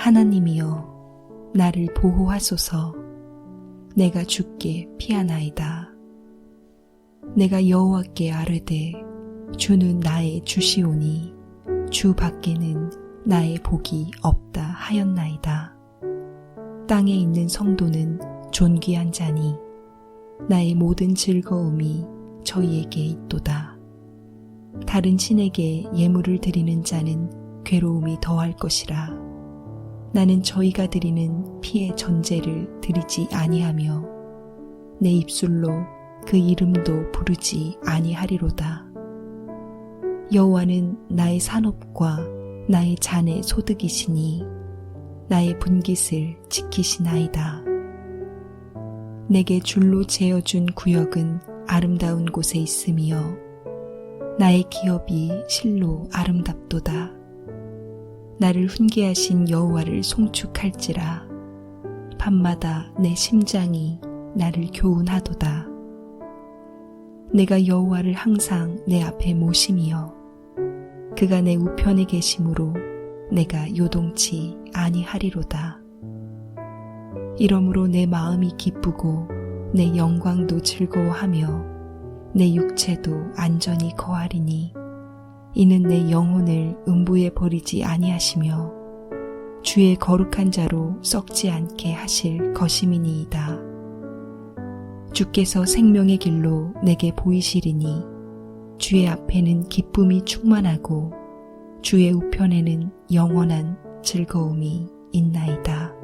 하나님이여 나를 보호하소서 내가 죽게 피하나이다. 내가 여호와께 아뢰되 주는 나의 주시오니 주 밖에는 나의 복이 없다 하였나이다. 땅에 있는 성도는 존귀한 자니 나의 모든 즐거움이 저희에게 있도다. 다른 신에게 예물을 드리는 자는 괴로움이 더할 것이라. 나는 저희가 드리는 피의 전제를 드리지 아니하며 내 입술로 그 이름도 부르지 아니하리로다. 여호와는 나의 산업과 나의 잔의 소득이시니 나의 분깃을 지키시나이다. 내게 줄로 재어준 구역은 아름다운 곳에 있으며 나의 기업이 실로 아름답도다. 나를 훈계하신 여호와를 송축할지라 밤마다 내 심장이 나를 교훈하도다. 내가 여호와를 항상 내 앞에 모심이여 그가 내 우편에 계심으로 내가 요동치 아니하리로다. 이러므로 내 마음이 기쁘고 내 영광도 즐거워하며 내 육체도 안전히 거하리니 이는 내 영혼을 음부에 버리지 아니하시며 주의 거룩한 자로 썩지 않게 하실 것임이니이다. 주께서 생명의 길로 내게 보이시리니 주의 앞에는 기쁨이 충만하고 주의 우편에는 영원한 즐거움이 있나이다.